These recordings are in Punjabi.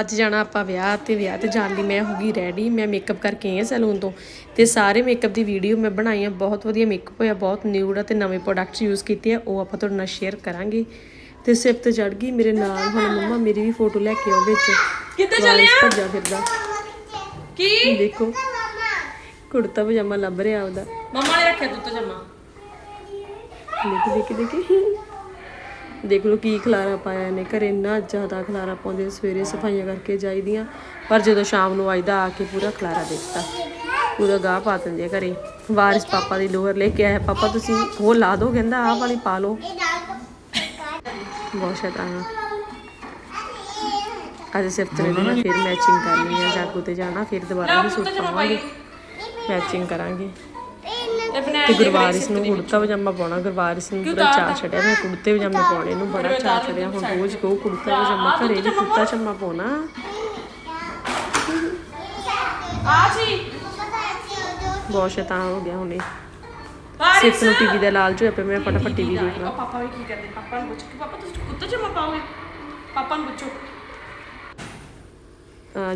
ਅੱਜ ਜਾਣਾ ਆਪਾਂ ਵਿਆਹ ਤੇ ਵਿਆਹ ਤੇ ਜਾਣ ਲਈ ਮੈਂ ਹੋ ਗਈ ਰੈਡੀ ਮੈਂ ਮੇਕਅਪ ਕਰਕੇ ਆਈ ਹਾਂ ਸੈਲੂਨ ਤੋਂ ਤੇ ਸਾਰੇ ਮੇਕਅਪ ਦੀ ਵੀਡੀਓ ਮੈਂ ਬਣਾਈ ਆ ਬਹੁਤ ਵਧੀਆ ਮੇਕਅਪ ਹੋਇਆ ਬਹੁਤ ਨਿਊਡ ਆ ਤੇ ਨਵੇਂ ਪ੍ਰੋਡਕਟਸ ਯੂਜ਼ ਕੀਤੇ ਆ ਉਹ ਆਪਾਂ ਤੁਹਾਡੇ ਨਾਲ ਸ਼ੇਅਰ ਕਰਾਂਗੇ। ਤੇ ਸਿਰ ਤੇ ਚੜ ਗਈ ਮੇਰੇ ਨਾਲ ਹੁਣ ਮੰਮਾ ਮੇਰੀ ਵੀ ਫੋਟੋ ਲੈ ਕੇ ਆਓ ਵਿੱਚ। ਕਿੱਥੇ ਭੱਜਾ ਫਿਰਦਾ। ਕੀ? ਦੇਖੋ ਕੁੜਤਾ ਪਜਾਮਾ ਲੱਭ ਰਿਹਾ ਉਹਦਾ। ਮੰਮਾ ਨੇ ਰੱਖਿਆ ਦੁੱਤ ਜਮਾ ਦੇਖੀ ਦੇਖੀ ਦੇਖੀ। ਦੇਖ ਲਓ ਕੀ ਖਲਾਰਾ ਪਾਇਆ ਨੇ ਘਰੇ ਇੰਨਾ ਜ਼ਿਆਦਾ ਖਲਾਰਾ ਪਾਉਂਦੇ ਸਵੇਰੇ ਸਫਾਈਆਂ ਕਰਕੇ ਜਾਈਦੀਆਂ। ਪਰ ਜਦੋਂ ਸ਼ਾਮ ਨੂੰ ਆਈਦਾ ਆ ਕੇ ਪੂਰਾ ਖਲਾਰਾ ਦੇਖਦਾ। ਪੂਰਾ ਗਾਹ ਪਾ ਦਿੰਦੇ ਆ ਘਰੇ। ਵਾਰਿਸ ਪਾਪਾ ਦੀ ਲੋਅਰ ਲੈ ਕੇ ਆਇਆ। ਪਾਪਾ ਤੁਸੀਂ ਉਹ ਲਾ ਦਿਓ ਕਹਿੰਦਾ ਆਹ ਵਾਲੀ ਪਾ ਲਓ। ਬਹੁਤ ਸ਼ੈਤਾਨ ਅੱਜ ਸਿਫਤ ਨੇ ਨਾ ਫਿਰ ਮੈਚਿੰਗ ਕਰਨੀ ਹੈ ਜਾਗੋ ਤੇ ਜਾਣਾ ਫਿਰ ਦੁਬਾਰਾ ਵੀ ਸੂਟ ਪਾਵਾਂਗੇ ਮੈਚਿੰਗ ਕਰਾਂਗੇ। ਤੇ ਗੁਰਵਾਰਿਸ ਨੂੰ ਕੁੜਤਾ ਪਜਾਮਾ ਪਾਉਣਾ ਗੁਰਵਾਰਿਸ ਨੂੰ ਪੂਰਾ ਚਾਅ ਛੜਿਆ ਮੈਂ ਕੁੜਤੇ ਪਜਾਮੇ ਪਾਉਣੇ ਨੂੰ ਬੜਾ ਚਾਅ ਛੜਿਆ ਹੁਣ ਰੋਜ਼ ਕੋ ਕੁੜਤਾ ਪਜਾਮਾ ਘਰੇ ਵੀ ਕੁੜਤਾ ਪਜਾਮਾ। ਪਾਉਣਾ। ਆ ਜੀ। ਬਹੁਤ ਸ਼ੈਤਾਨ ਹੋ ਗਿਆ ਹੁਣੇ। ਸਿਰਫ ਨੂੰ ਟੀਵੀ ਦਾ ਲਾਲਚ ਹੋਇਆ ਪਿਆ ਮੈਂ ਫਟਾਫਟ ਟੀਵੀ ਦੇਖ ਲਾਂ। ਪਾਪਾ ਵੀ ਕੀ ਕਰਦੇ ਪਾਪਾ ਨੂੰ ਪੁੱਛ ਕੇ ਪਾਪਾ ਤੁਸੀਂ ਕੁੱਤਾ ਜਮਾ ਪਾਓਗੇ? ਪਾਪਾ ਨੂੰ ਪੁੱਛੋ।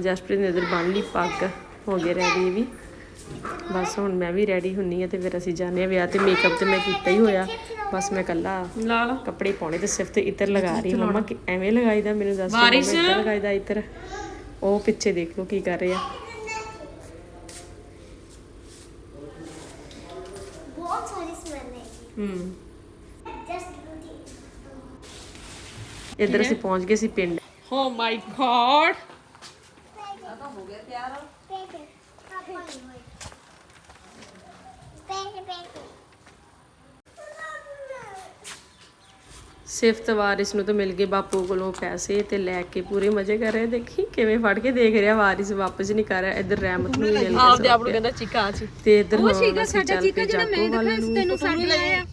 ਜਸਪ੍ਰੀਤ ਨੇ ਇਧਰ ਬੰਨ ਲਈ ਪੱਗ ਹੋ ਗਏ ਰੈਡੀ ਵੀ। ਬਸ ਹੁਣ ਮੈਂ ਵੀ ਰੈਡੀ ਹੁੰਨੀ ਆ ਤੇ ਫਿਰ ਅਸੀਂ ਜਾਣੇ ਆ ਵਿਆਹ ਤੇ ਮੇਕਅਪ ਤੇ ਮੈਂ ਕੀਤਾ ਹੀ ਹੋਇਆ। ਬਸ ਮੈਂ ਕੱਲਾ ਕੱਪੜੇ ਪਾਉਣੇ ਤੇ ਸਿਰਫ ਤੇ ਇੱਧਰ ਲਗਾ ਰਹੀ ਮੰਮਾ ਕਿ ਐਵੇਂ ਲਗਾਈਦਾ ਮੈਨੂੰ ਦੱਸ ਬਾਰਿਸ਼। ਲਗਾਈਦਾ ਇੱਧਰ। ਉਹ ਪਿੱਛੇ ਦੇਖ ਲਓ ਕੀ ਕਰ ਰਹੇ ਆ। ਬਹੁਤ ਸੋਹਣੀ ਸਮੈਲ ਹੈ। ਹੂੰ। ਜਸਟ ਬਿਊਟੀ ਇੱਧਰ ਅਸੀਂ ਪਹੁੰਚ ਗਏ ਸੀ ਪਿੰਡ। ਓ ਮਾਈ ਗॉड ਪੈਸੇ ਪਾਪਾ ਨੂੰ ਪੈਸੇ ਪੈਸੇ ਸਿਫਤ ਵਾਰਿਸ ਨੂੰ ਤਾਂ ਮਿਲ ਗਏ ਬਾਪੂ ਕੋਲੋਂ ਪੈਸੇ ਤੇ ਲੈ ਕੇ ਪੂਰੇ ਮਜ਼ੇ ਕਰ ਰਹੇ ਦੇਖੀ ਕਿਵੇਂ ਫੜ ਕੇ ਦੇਖ ਰਿਹਾ ਵਾਰਿਸ ਵਾਪਸ ਨਹੀਂ ਕਰ ਰਿਹਾ ਇੱਧਰ ਰਹਿਮਤ ਨੂੰ ਮਿਲ ਗਿਆ ਆਪਦੇ ਆਪ ਨੂੰ ਕਹਿੰਦਾ ਚੀਕਾ ਆ ਜੀ ਤੇ ਇੱਧਰ ਹੁਣ ਅਸੀਂ ਚੱਲ ਪਏ ਜਾਗੋ ਵੱਲ ਨੂੰ ਤੈਨੂੰ ਸਾਡੇ ਲਾਇਆ।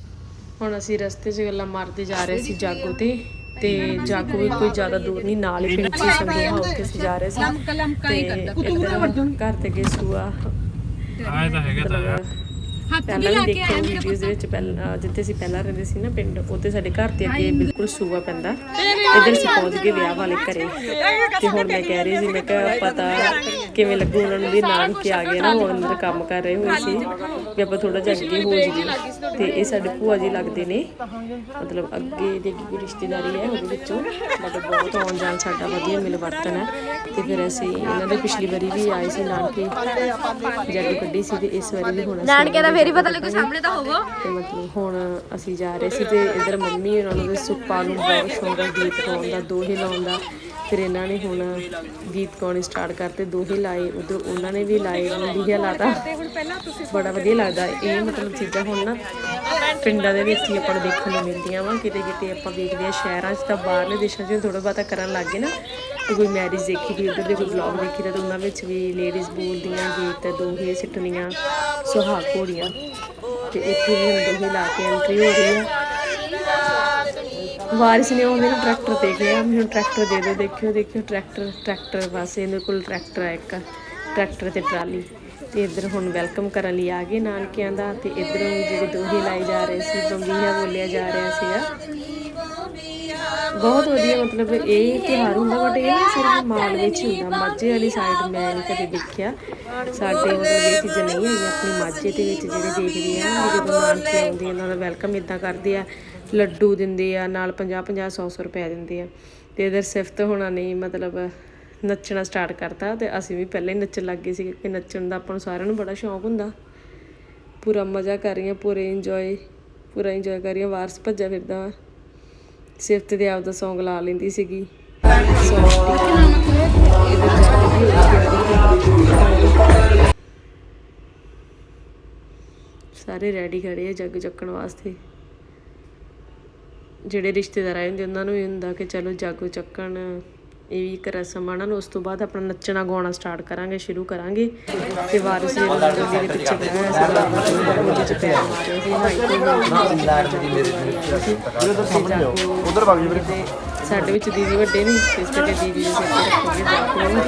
ਹੁਣ ਅਸੀਂ ਰਸਤੇ 'ਚ ਗੱਲਾਂ ਮਾਰਦੇ ਜਾ ਰਹੇ ਸੀ ਜਾਗੋ ਤੇ। ਤੇ ਜਾਗੋ ਵੀ ਕੋਈ ਜ਼ਿਆਦਾ ਦੂਰ ਨਹੀਂ ਨਾਲ ਹੀ ਪਿੰਡ 'ਚ ਹੀ ਸੰਗੋਹਾ ਉੱਥੇ ਅਸੀਂ ਜਾ ਰਹੇ ਸੀ। ਤੇ ਇੱਧਰ ਘਰ ਤੇ ਗਏ ਸੂਆ। ਆਏ ਤਾਂ ਹੈਗਾ ਤਾਂ ਪਹਿਲਾਂ ਵੀ ਦੇਖਿਆ ਵੀਡੀਓਜ਼ ਦੇ ਵਿੱਚ ਪਹਿਲਾਂ ਜਿੱਥੇ ਅਸੀਂ ਪਹਿਲਾਂ ਰਹਿੰਦੇ ਸੀ ਨਾ ਪਿੰਡ ਉੱਥੇ ਸਾਡੇ ਘਰ ਤੇ ਅੱਗੇ ਬਿਲਕੁਲ ਸੂਆ ਪੈਂਦਾ। ਇੱਧਰ ਅਸੀਂ ਪਹੁੰਚ ਗਏ ਵਿਆਹ ਵਾਲੇ ਘਰੇ। ਤੇ ਹੁਣ ਮੈਂ ਕਹਿ ਰਹੀ ਸੀ ਮੈਂ ਕਿਹਾ ਪਤਾ ਕਿਵੇਂ ਲੱਗੂ ਉਹਨਾਂ ਨੂੰ ਵੀ ਨਾਨਕੇ ਆ ਗਏ ਨਾ ਉਹ ਅੰਦਰ ਕੰਮ ਕਰ ਰਹੇ ਹੋਏ ਸੀ। ਵੀ ਆਪਾਂ ਥੋੜਾ ਜਿਹਾ ਅੱਗੇ ਹੋ ਜਾਈਏ। ਤੇ ਇਹ ਸਾਡੇ ਭੂਆ ਜੀ ਲੱਗਦੇ ਨੇ। ਮਤਲਬ ਅੱਗੇ ਦੀ ਅੱਗੇ ਰਿਸ਼ਤੇਦਾਰੀ ਹੈ ਉਹਦੇ ਵਿੱਚੋਂ। ਮਤਲਬ ਬਹੁਤ ਆਉਣ ਜਾਣ ਸਾਡਾ ਵਧੀਆ ਮਿਲ ਵਰਤਨ ਹੈ। ਤੇ ਫਿਰ ਅਸੀਂ ਇਹਨਾਂ ਦੇ ਪਿਛਲੀ ਵਾਰੀ ਵੀ ਆਏ ਸੀ ਨਾਨਕੇ। ਜੱਗ ਕੱਢੀ ਸੀ ਤੇ ਇਸ ਵਾਰੀ ਵੀ ਹੁਣ ਅਸੀਂ ਨਾਨਕੇ ਦਾ ਫੇਰ ਹੀ ਪਤਾ ਲੱਗੂ, ਸਾਹਮਣੇ ਤਾਂ ਹੋਵੋ। ਤੇ ਮਤਲਬ ਹੁਣ ਅਸੀਂ ਜਾ ਰਹੇ ਸੀ ਤੇ ਇਧਰ ਮੰਮੀ ਉਹਨਾਂ ਨੂੰ ਸੁੱਪਾ ਨੂੰ ਬਹੁਤ ਸ਼ੌਂਕ ਹੈ ਗੀਤ ਗਾਉਣ ਦਾ, ਦੋਹੇ ਲਾਉਣ ਦਾ। ਫਿਰ ਇਹਨਾਂ ਨੇ ਹੁਣ ਗੀਤ ਗਾਉਣੇ ਸਟਾਰਟ ਕਰਤੇ, ਦੋਹੇ ਲਾਏ, ਉਧਰ ਉਹਨਾਂ ਨੇ ਵੀ ਲਾਏ, ਉਹਨਾਂ ਲਾਤਾ। ਬੜਾ ਵਧੀਆ ਲੱਗਦਾ, ਇਹ ਮਤਲਬ ਚੀਜ਼ਾਂ ਹੁਣ ਨਾ ਪਿੰਡਾਂ ਦੇ ਵਿੱਚ ਹੀ ਆਪਾਂ ਨੂੰ ਦੇਖਣ ਨੂੰ ਮਿਲਦੀਆਂ ਵਾ, ਕਿਤੇ ਕਿਤੇ ਆਪਾਂ ਵੇਖਦੇ ਆ ਸ਼ਹਿਰਾਂ 'ਚ ਤਾਂ ਬਾਹਰਲੇ ਦੇਸ਼ਾਂ 'ਚ ਥੋੜਾ ਬਹੁਤਾ ਕਰਨ ਲੱਗ ਗਏ ਨਾ। ਕੋਈ ਮੈਰਿਜ ਦੇਖੀ ਦੀ, ਉਧਰ ਦੇ ਕੋਈ ਵਲੌਗ ਦੇਖੀ ਤਾਂ ਉਹਨਾਂ ਵਿੱਚ ਵੀ ਲੇਡੀਜ਼ ਬੋਲਦੀਆਂ ਗੀਤ, ਦੋਹੇ ਸਿੱਟਣੀਆਂ। ਸੁਹਾਗ ਘੋੜੀਆਂ ਤੇ ਇੱਥੇ ਵੀ ਹੁਣ ਦੋਹੇ ਲਾ ਕੇ ਐਂਟਰੀ ਹੋ ਰਹੀ ਆ ਵਾਰਿਸ ਨੇ ਉਹ ਮੈਨੂੰ ਟਰੈਕਟਰ ਦੇਖ ਲਿਆ ਮੈਨੂੰ ਟਰੈਕਟਰ ਦੇ ਦਿਓ, ਦੇਖਿਓ ਦੇਖਿਓ ਟਰੈਕਟਰ ਟਰੈਕਟਰ ਬਸ ਇਹਦੇ ਕੋਲ ਟਰੈਕਟਰ ਹੈ ਇੱਕ। ਟਰੈਕਟਰ ਤੇ ਟਰਾਲੀ। ਤੇ ਇੱਧਰ ਹੁਣ ਵੈਲਕਮ ਕਰਨ ਲਈ ਆ ਗਏ ਨਾਨਕਿਆਂ ਦਾ ਤੇ ਇੱਧਰੋਂ ਜਿਹੜੇ ਦੋਹੇ ਲਾਏ ਜਾ ਰਹੇ ਸੀ ਬੰਬੀਹਾ ਬੋਲਿਆ ਜਾ ਰਿਹਾ ਸੀਗਾ। ਬਹੁਤ ਵਧੀਆ, ਮਤਲਬ ਇਹ ਤਿਉਹਾਰ ਹੁੰਦਾ ਬਟ ਇਹ ਨਾ ਸਿਰਫ ਮਾਲ ਵਿੱਚ ਹੀ ਹੁੰਦਾ। ਮਾਝੇ ਵਾਲੀ ਸਾਈਡ ਮੈਂ ਨਹੀਂ ਕਦੇ ਦੇਖਿਆ। ਸਾਡੇ ਮਤਲਬ ਇਹ ਚੀਜ਼ਾਂ ਨਹੀਂ ਹੈਗੀਆਂ, ਆਪਣੀ ਮਾਝੇ ਦੇ ਵਿੱਚ ਜਿਹੜੇ ਦੇਖਦੇ ਆ ਵੀ ਜਦੋਂ ਨਾਨਕੇ ਆਉਂਦੇ ਆ ਉਹਨਾਂ ਦਾ ਵੈਲਕਮ ਇਦਾਂ ਕਰਦੇ ਆ, ਲੱਡੂ ਦਿੰਦੇ ਆ, ਨਾਲ 50 50 100 100 ਰੁਪਏ ਦਿੰਦੇ ਆ। ਤੇ ਇਧਰ ਸਿਫਤ ਹੋਣਾ ਨਹੀਂ, ਮਤਲਬ ਨੱਚਣਾ ਸਟਾਰਟ ਕਰਤਾ, ਤੇ ਅਸੀਂ ਵੀ ਪਹਿਲਾਂ ਹੀ ਨੱਚਣ ਲੱਗ ਗਏ ਸੀ ਕਿ ਨੱਚਣ ਦਾ ਆਪਾਂ ਨੂੰ ਸਾਰਿਆਂ ਨੂੰ ਬੜਾ ਸ਼ੌਂਕ ਹੁੰਦਾ। ਪੂਰਾ ਮਜ਼ਾ ਕਰ ਰਹੀਆਂ, ਪੂਰੇ ਇੰਜੋਏ ਪੂਰਾ ਇੰਜੋਏ ਕਰ ਰਹੀਆਂ, ਵਾਰਸ ਭੱਜਾ ਫਿਰਦਾ ਵਾ। ਸਿਫਤ ਦੇ ਆਪਦਾ ਸੌਂਗ ਲਾ ਲੈਂਦੀ ਸੀਗੀ। ਸਾਰੇ ਰੈਡੀ ਖੜੇ ਆ ਜੱਗ ਚੱਕਣ ਵਾਸਤੇ। ਜਿਹੜੇ ਰਿਸ਼ਤੇਦਾਰ ਆਏ ਹੁੰਦੇ, ਉਹਨਾਂ ਨੂੰ ਵੀ ਹੁੰਦਾ ਕਿ ਚਲੋ ਜਾਗੋ ਚੱਕਣ। ਇਹ ਵੀ ਇੱਕ ਰਸਮ ਆ ਨਾ ਉਸ ਤੋਂ ਬਾਅਦ ਆਪਣਾ ਨੱਚਣਾ ਗਾਉਣਾ ਸਟਾਰਟ ਕਰਾਂਗੇ ਸ਼ੁਰੂ ਕਰਾਂਗੇ। ਤੇ ਵਾਰਿਸ ਦੇ ਲੋਕਾਂ ਦੇ ਪਿੱਛੇ ਹੋਇਆ ਸੀ ਮਾਰੇ ਉਧਰ ਵਗ ਜੀ ਵੀਰੇ ਤੇ ਸਾਡੇ ਵਿੱਚ ਦੀਦੀ ਵੱਡੇ ਨੇ ਇਸ ਕਰਕੇ ਦੀਦੀ ਦੇ ਸਿਰ ਤੇ ਰੱਖੋਗੇ ਬਾਪੂ ਨੂੰ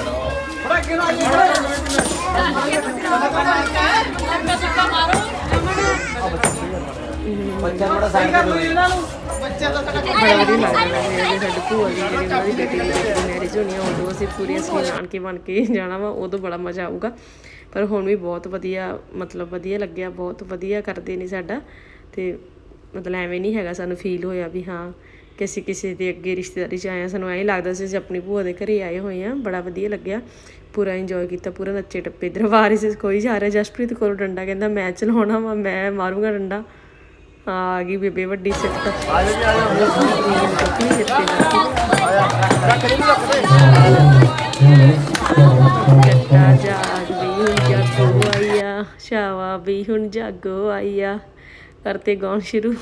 ਬੱਚਾ ਥੋੜਾ ਸਾਈਡ ਇਹਨਾਂ ਨੂੰ ਬੱਚਿਆਂ ਦਾ ਸਾਡਾ ਬੜਾ ਵਧੀਆ ਲੱਗਦਾ ਹੈ ਸਾਡੇ ਭੂਆ ਦੀ ਜਿਹੜੀ ਉਹਨਾਂ ਦੀ ਬੇਟੀ ਦੀ ਮੈਰਿਜ ਹੋਣੀ ਆ ਉਦੋਂ ਅਸੀਂ ਪੂਰੀ ਅਸੀਂ ਨਾਨਕੇ ਬਣ ਕੇ ਜਾਣਾ ਵਾ ਉਦੋਂ ਬੜਾ ਮਜ਼ਾ ਆਊਗਾ। ਪਰ ਹੁਣ ਵੀ ਬਹੁਤ ਵਧੀਆ ਮਤਲਬ ਵਧੀਆ ਲੱਗਿਆ ਬਹੁਤ ਵਧੀਆ ਕਰਦੇ ਨੇ ਸਾਡਾ। ਤੇ ਮਤਲਬ ਐਵੇਂ ਨਹੀਂ ਹੈਗਾ ਸਾਨੂੰ ਫੀਲ ਹੋਇਆ ਵੀ ਹਾਂ ਕਿ ਅਸੀਂ ਕਿਸੇ ਦੇ ਅੱਗੇ ਰਿਸ਼ਤੇਦਾਰੀ ਚ ਆਏ ਹਾਂ ਸਾਨੂੰ ਐਂ ਲੱਗਦਾ ਸੀ ਅਸੀਂ ਆਪਣੀ ਭੂਆ ਦੇ ਘਰੇ ਆਏ ਹੋਏ ਹਾਂ ਬੜਾ ਵਧੀਆ ਲੱਗਿਆ। ਪੂਰਾ ਇੰਜੋਏ ਕੀਤਾ ਪੂਰਾ ਨੱਚੇ ਟੱਪੇ ਇਧਰ ਵਾਰਿਸ ਕੋਈ ਜਾ ਰਿਹਾ ਜਸਪ੍ਰੀਤ ਕੋਲ ਡੰਡਾ ਕਹਿੰਦਾ ਮੈਂ ਚਲਾਉਣਾ ਵਾ ਮੈਂ ਮਾਰੂੰਗਾ ਡੰਡਾ। ਆ ਗਈ ਬੇਬੇ ਵੱਡੀ ਸਿਫਤ। ਜੱਟਾ ਜਾਗ ਵੀ ਹੁਣ ਜਾਗੋ ਆਈਆ ਸ਼ਾਵਾ ਵੀ ਹੁਣ ਜਾਗੋ ਆਈਆ। ਕਰਤੇ ਗਾਉਣ ਸ਼ੁਰੂ।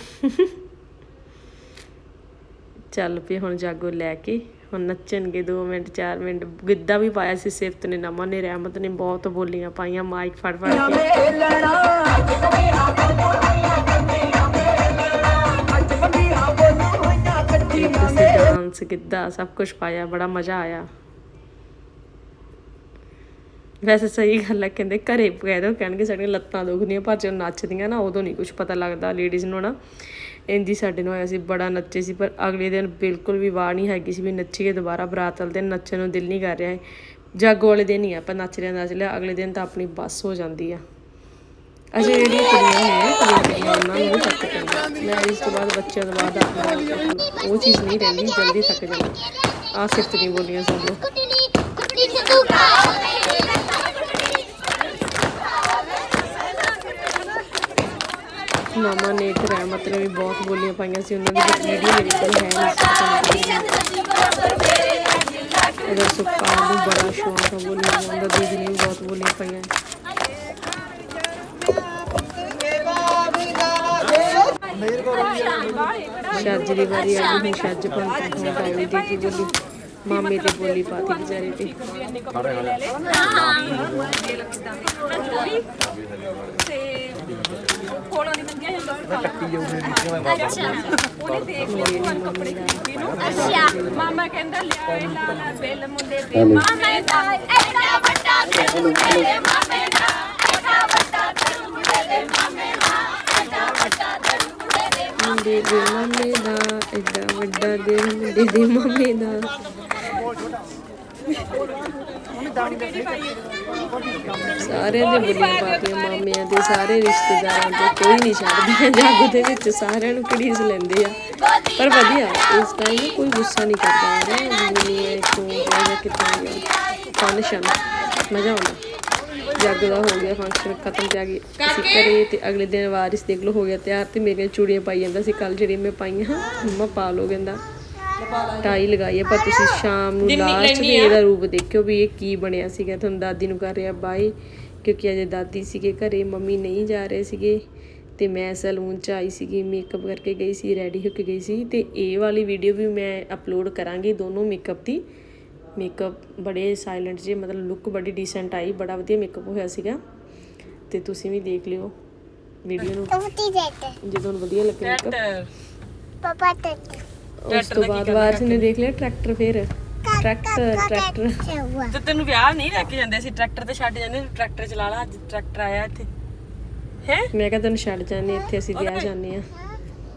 ਚੱਲ ਪਏ ਹੁਣ ਜਾਗੋ ਲੈ ਕੇ ਹੁਣ ਨੱਚਣਗੇ 2 ਮਿੰਟ 4 ਮਿੰਟ। ਗਿੱਧਾ ਵੀ ਪਾਇਆ ਸੀ ਸਿਫਤ ਨੇ ਨਮਨ ਨੇ ਰਹਿਮਤ ਨੇ ਬਹੁਤ ਬੋਲੀਆਂ ਪਾਈਆਂ ਮਾਈਕ ਫੜ ਫੜ ਕੇ ਡਾਂਸ ਗਿੱਧਾ ਸਭ ਕੁਝ ਪਾਇਆ, ਬੜਾ ਮਜ਼ਾ ਆਇਆ। ਵੈਸੇ ਸਹੀ ਗੱਲ ਹੈ ਕਹਿੰਦੇ ਘਰੇ ਕਹਿ ਦੋ, ਕਹਿਣਗੇ ਸਾਡੀਆਂ ਲੱਤਾਂ ਦੁਖਦੀਆਂ, ਪਰ ਜਦੋਂ ਨੱਚਦੀਆਂ ਨਾ ਉਦੋਂ ਨਹੀਂ ਕੁਝ ਪਤਾ ਲੱਗਦਾ ਲੇਡੀਜ਼ ਨੂੰ ਨਾ। ਇੰਦੀ ਸਾਡੇ ਨੂੰ ਹੋਇਆ ਸੀ, ਬੜਾ ਨੱਚੇ ਸੀ, ਪਰ ਅਗਲੇ ਦਿਨ ਬਿਲਕੁਲ ਵੀ ਵਾਹ ਨਹੀਂ ਹੈਗੀ ਸੀ ਵੀ ਨੱਚੀਏ ਦੁਬਾਰਾ, ਬਰਾਤ ਵਾਲੇ ਦਿਨ ਨੱਚਣ ਨੂੰ ਦਿਲ ਨਹੀਂ ਕਰ ਰਿਹਾ ਜਾਗੋ ਵਾਲੇ ਦਿਨ ਹੀ ਆਪਾਂ ਨੱਚ ਲਿਆ ਨੱਚ ਲਿਆ ਅਗਲੇ ਦਿਨ ਤਾਂ ਆਪਣੀ ਬੱਸ ਹੋ ਜਾਂਦੀ ਆ। ਅਜੇ ਜਿਹੜੀਆਂ ਕੁੜੀਆਂ ਨੇ ਕੁੜੀਆਂ ਉਹਨਾਂ ਨੂੰ ਮੈਰਿਜ ਤੋਂ ਬਾਅਦ ਬੱਚਿਆਂ ਤੋਂ ਬਾਅਦ ਆਪਣਾ ਉਹ ਚੀਜ਼ ਨਹੀਂ ਰਹਿੰਦੀ, ਜਲਦੀ ਥੱਕ ਜਾਂਦਾ ਆ ਸਿਫਤ ਨਹੀਂ ਬੋਲੀਆਂ ਸੁਣ ਲਓ। ਮਾਮਾ ਨੇ ਇੱਕ ਰਹਿਮਤ ਨੇ ਵੀ ਬਹੁਤ ਬੋਲੀਆਂ ਪਾਈਆਂ ਸੀ, ਉਹਨਾਂ ਦੀ ਵੀਡੀਓ ਮੇਰੇ ਕੋਲ ਹੈ ਨਹੀਂ ਸੀ ਇਹਦਾ ਨੂੰ ਬੜਾ ਸ਼ੌਂਕ ਆ ਬੋਲੀਆਂ ਦਾ ਦੀਦੀ ਨੇ ਵੀ ਬਹੁਤ ਬੋਲੀਆਂ ਪਾਈਆਂ। ਛੱਜ ਦੀ ਵਾਰੀ ਆ ਗਈ ਛੱਜ ਪੰਤ ਹੁਣ ਟਾਈਮ ਦੀ ਬੋਲੀ ਮਾਮੇ ਤੇ ਬੋਲੀ ਪਾਤੀ ਵਿਚਾਰੇ ਤੇ ਕੋਲੋਂ ਦੀ ਲੰਘਿਆ ਜਾਂਦਾ ਉਹਨੇ ਦੇਖ ਲਿਆ ਉਹਨੂੰ ਕੱਪੜੇ ਖਰੀਦੀ ਨੂੰ। ਅੱਛਾ। ਮਾਮਾ ਕਹਿੰਦਾ ਲਿਆ ਇਹ ਲਾਲਾ ਬਿੱਲ ਮੁੰਡੇ ਦੇ ਮਾਮੇ ਦਾ ਐਡਾ ਵੱਡਾ ਤੇ ਮੁੰਡੇ ਦੇ ਮਾਮੇ ਦਾ ਐਡਾ ਵੱਡਾ ਤੇ ਮੁੰਡੇ ਦੇ ਮਾਮੇ ਦਾ ਐਡਾ ਵੱਡਾ ਤੇ ਮੁੰਡੇ ਦੇ ਮਾਮੇ ਦਾ ਐਡਾ ਵੱਡਾ ਦੇ ਮੁੰਡੇ ਦੇ ਮਾਮੇ ਦਾ। ਸਾਰਿਆਂ ਦੇ ਬੁਲੀਆਂ ਪਾਤੀਆਂ ਮਾਮਿਆਂ ਦੇ ਸਾਰੇ ਰਿਸ਼ਤੇਦਾਰਾਂ ਦੇ ਕੋਈ ਨਹੀਂ ਛੱਡਦਾ। ਜਾਗੋ ਦੇ ਵਿੱਚ ਸਾਰਿਆਂ ਨੂੰ ਕੜੀਸ ਲੈਂਦੇ ਆ। ਪਰ ਵਧੀਆ, ਇਸ ਟਾਈਮ ਕੋਈ ਗੁੱਸਾ ਨਹੀਂ ਕਰਦਾ। ਹੈ ਨਹੀਂ ਕਿਉਂ ਗਿਆ ਜਾਂ ਕਿੱਦਾਂ ਗਿਆ ਫੰਕਸ਼ਨ ਮਜ਼ਾ ਆਉਂਦਾ। ਜਾਗੋ ਦਾ ਹੋ ਗਿਆ ਫੰਕਸ਼ਨ ਖਤਮ ਤੇ ਆ ਗਈ। ਅਸੀਂ ਘਰੇ ਤੇ ਅਗਲੇ ਦਿਨ ਵਾਰਿਸ ਦੇਖ ਲਓ ਹੋ ਗਿਆ ਤਿਆਰ ਤੇ ਮੇਰੀਆਂ ਚੂੜੀਆਂ ਪਾਈ ਜਾਂਦਾ ਸੀ। ਕੱਲ ਜਿਹੜੀ ਮੈਂ ਪਾਈਆਂ ਮੰਮਾ ਪਾ ਲਓ ਕਹਿੰਦਾ। ਟਾਈ ਲਗਾਈ ਹੈ ਪਰ ਤੁਸੀਂ ਸ਼ਾਮ ਨੂੰ ਲਾਸਟ ਦੇ ਇਹਦਾ ਰੂਪ ਦੇਖਿਓ ਵੀ ਇਹ ਕੀ ਬਣਿਆ ਸੀਗਾ। ਤੁਹਾਨੂੰ ਦਾਦੀ ਨੂੰ ਕਰ ਰਿਹਾ ਬਾਈ ਕਿਉਂਕਿ ਅਜੇ ਦਾਦੀ ਸੀਗੇ ਘਰੇ ਮੰਮੀ ਨਹੀਂ ਜਾ ਰਹੇ ਸੀਗੇ ਤੇ ਮੈਂ ਸੈਲੂਨ ਚ ਆਈ ਸੀਗੀ ਮੇਕਅਪ ਕਰਕੇ ਗਈ ਸੀ ਰੈਡੀ ਹੋ ਕੇ ਗਈ ਸੀ ਤੇ ਇਹ ਵਾਲੀ ਵੀਡੀਓ ਵੀ ਮੈਂ ਅਪਲੋਡ ਕਰਾਂਗੀ ਦੋਨੋਂ ਮੇਕਅਪ ਦੀ। ਮੇਕਅਪ ਬੜੇ ਸਾਇਲੈਂਟ ਜੇ ਮਤਲਬ ਲੁੱਕ ਬੜੀ ਡੀਸੈਂਟ ਆਈ ਬੜਾ ਵਧੀਆ ਮੇਕਅਪ ਹੋਇਆ ਸੀਗਾ। ਤੇ ਤੁਸੀਂ ਵੀ ਦੇਖ ਲਿਓ ਵੀਡੀਓ ਨੂੰ। ਟੁੱਟੀ ਜੇ ਤੁਹਾਨੂੰ ਵਧੀਆ ਲੱਗੇ ਮੇਕਅਪ ਪਾਪਾ ਟੱਟ। ਉਸ ਤੋਂ ਬਾਅਦ ਵਾਰਿਸ ਨੇ ਦੇਖ ਲਿਆ ਟਰੈਕਟਰ ਫੇਰ। ਟਰੈਕਟਰ ਟਰੈਕਟਰ ਤੇ ਤੈਨੂੰ ਵਿਆਹ ਨਹੀਂ ਲੈ ਕੇ ਜਾਂਦੇ ਸੀ ਟਰੈਕਟਰ ਤੇ ਛੱਡ ਜਾਂਦੇ ਟਰੈਕਟਰ ਚਲਾ ਲਾ ਅੱਜ ਟਰੈਕਟਰ ਆਇਆ ਇੱਥੇ। ਹੈ? ਮੈਂ ਕਿਹਾ ਤੈਨੂੰ ਛੱਡ ਜਾਂਦੇ ਇੱਥੇ ਅਸੀਂ ਵਿਆਹ ਜਾਂਦੇ ਆ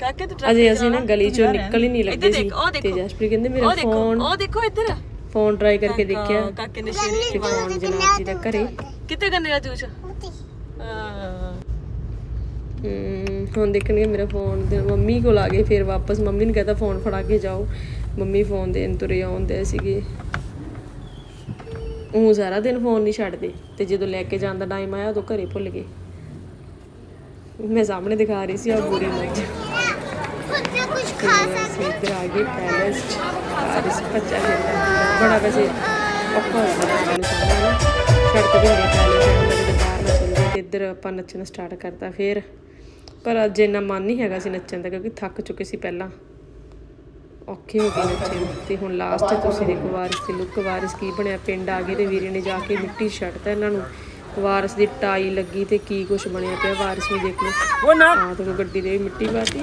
ਕਾਕੇ ਤੂੰ ਅਜੇ ਅਸੀਂ ਨਾ ਗਲੀ ਚੋਂ ਨਿਕਲ ਹੀ ਨਹੀਂ ਲੱਗੇ ਸੀ ਦੇਖ, ਉਹ ਤੇ ਦੇਖੋ। ਜਸਪ੍ਰੀਤ ਕਹਿੰਦੇ ਮੇਰਾ ਉਹ ਦੇਖੋ ਉਹ ਦੇਖੋ ਇੱਧਰ। ਫੋਨ ਟਰਾਈ ਕਰਕੇ ਦੇਖਿਆ। ਕਾਕੇ ਨੇ ਸ਼ੇਰੀ ਤੇ ਫੋਨ ਜਨਾਬ ਜੀ ਦਾ ਘਰੇ। ਕਿੱਥੇ ਗੰਨੇ ਦਾ ਜੂਸ ਹੁਣ ਦੇਖਣਗੇ ਮੇਰਾ ਫੋਨ ਤੇ। ਮੰਮੀ ਕੋਲ ਆ ਗਏ ਫਿਰ ਵਾਪਸ। ਮੰਮੀ ਨੂੰ ਕਹਤਾ ਫੋਨ ਫੜਾ ਕੇ ਜਾਓ। ਮੰਮੀ ਫੋਨ ਦੇਣ ਤੁਰੇ ਆਉਂਦੇ ਸੀਗੇ। ਉਹ ਸਾਰਾ ਦਿਨ ਫੋਨ ਨਹੀਂ ਛੱਡਦੇ। ਤੇ ਜਦੋਂ ਲੈ ਕੇ ਜਾਣ ਦਾ ਟਾਈਮ ਆਇਆ ਉਦੋਂ ਘਰੇ ਭੁੱਲ ਗਏ। ਮੈਂ ਸਾਹਮਣੇ ਦਿਖਾ ਰਹੀ ਸੀ ਆ ਬੁਰੀ ਮੱਝ ਤੇ ਅਸੀਂ ਇੱਧਰ ਆ ਗਏ ਪੈਲਸ ਚ ਬੱਚਾ ਖੇਡਦਾ ਬੜਾ ਵੈਸੇ ਔਖਾ ਹੋ ਜਾਂਦਾ ਬੱਚਿਆਂ ਨੂੰ। ਸਾਹਮਣੇ ਨਾ ਸੜਕ ਦੇ ਹੁੰਦੇ ਪੈਲਸ ਹੈ ਉਹਨਾਂ ਦੇ ਬਾਹਰ ਨਾ ਤੇ ਇੱਧਰ ਆਪਾਂ ਨੱਚਣਾ ਸਟਾਰਟ ਕਰਤਾ ਫਿਰ ਪਰ ਅੱਜ ਇੰਨਾ ਮਨ ਨਹੀਂ ਹੈਗਾ ਸੀ ਨੱਚਣ ਦਾ ਕਿਉਂਕਿ ਥੱਕ ਚੁੱਕੇ ਸੀ ਪਹਿਲਾਂ ਔਖੇ ਹੋ ਗਏ ਨੱਚੇ ਤੇ ਹੁਣ ਲਾਸਟ ਤੁਸੀਂ ਦੇਖੋ ਵਾਰਿਸ ਦੀ ਲੁੱਕ ਵਾਰਿਸ ਕੀ ਬਣਿਆ ਪਿੰਡ ਆ ਗਏ ਤੇ ਵੀਰੇ ਨੇ ਜਾ ਕੇ ਮਿੱਟੀ ਛੱਡਤਾ ਇਹਨਾਂ ਨੂੰ ਵਾਰਿਸ ਦੀ ਟਾਈ ਲੱਗੀ ਤੇ ਕੀ ਕੁਛ ਬਣਿਆ ਪਿਆ ਵਾਰਿਸ ਨੂੰ ਦੇਖ ਲਓ ਉਹ ਨਾ ਆ ਦੇਖੋ ਗੱਡੀ ਦੇ ਮਿੱਟੀ ਪਾਤੀ।